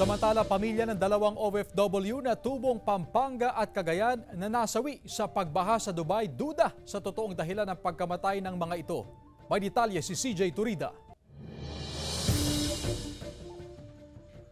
Samantala, pamilya ng dalawang OFW na tubong Pampanga at Cagayan na nasawi sa pagbaha sa Dubai duda sa totoong dahilan ng pagkamatay ng mga ito. May detalye si CJ Turida.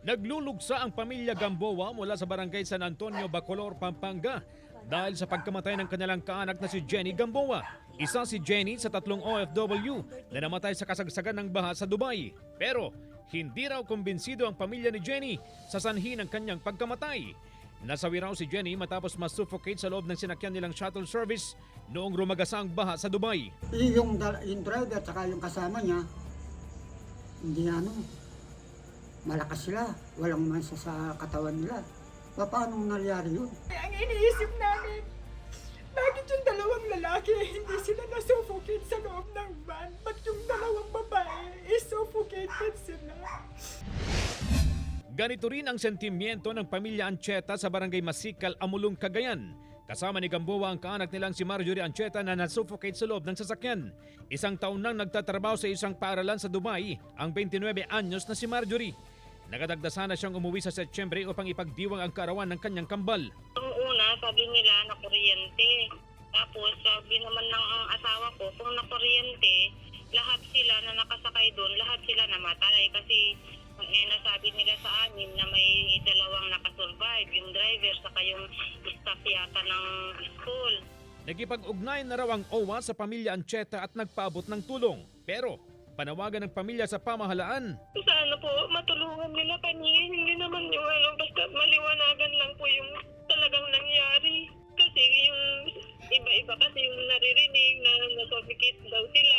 Naglulugsa ang pamilya Gamboa mula sa barangay San Antonio, Bacolor, Pampanga dahil sa pagkamatay ng kanilang kaanak na si Jenny Gamboa. Isa si Jenny sa tatlong OFW na namatay sa kasagsagan ng baha sa Dubai. Pero hindi raw kumbinsido ang pamilya ni Jenny sa sanhi ng kanyang pagkamatay. Nasawi raw si Jenny matapos masuffocate sa loob ng sinakyan nilang shuttle service noong rumagasa ang baha sa Dubai. Yung, yung driver at saka yung kasama niya, hindi ano, malakas sila. Walang mansa sa katawan nila. Pa- Paano nangyari yun? Ang iniisip namin, bakit yung dalawang lalaki hindi sila nasuffocate Ganito rin ang sentimiento ng pamilya Ancheta sa barangay Masikal, Amulong, Cagayan. Kasama ni Gamboa ang kaanak nilang si Marjorie Ancheta na nasuffocate sa loob ng sasakyan. Isang taon nang nagtatrabaho sa isang paaralan sa Dubai, ang 29 anyos na si Marjorie. Nakadagdasan na siyang umuwi sa Setyembre upang ipagdiwang ang kaarawan ng kanyang kambal. Ang una, sabi nila na kuryente. Tapos sabi naman ng asawa ko, kung na kuryente, lahat sila na nakasakay doon, lahat sila namatay. Kasi eh, nasabi nila sa amin na may dalawang nakasurvive, yung driver saka yung staff yata ng school. Nagipag-ugnay na raw ang OWA sa pamilya Ancheta at nagpaabot ng tulong. Pero panawagan ng pamilya sa pamahalaan Sana po matulungan nila kami. Hindi naman yung ano, basta maliwanagan lang po yung talagang nangyari. Kasi yung iba-iba kasi yung naririnig na nasuffocate daw sila.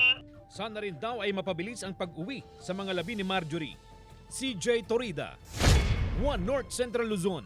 Sana rin daw ay mapabilis ang pag-uwi sa mga labi ni Marjorie. CJ Torida, One North Central Luzon,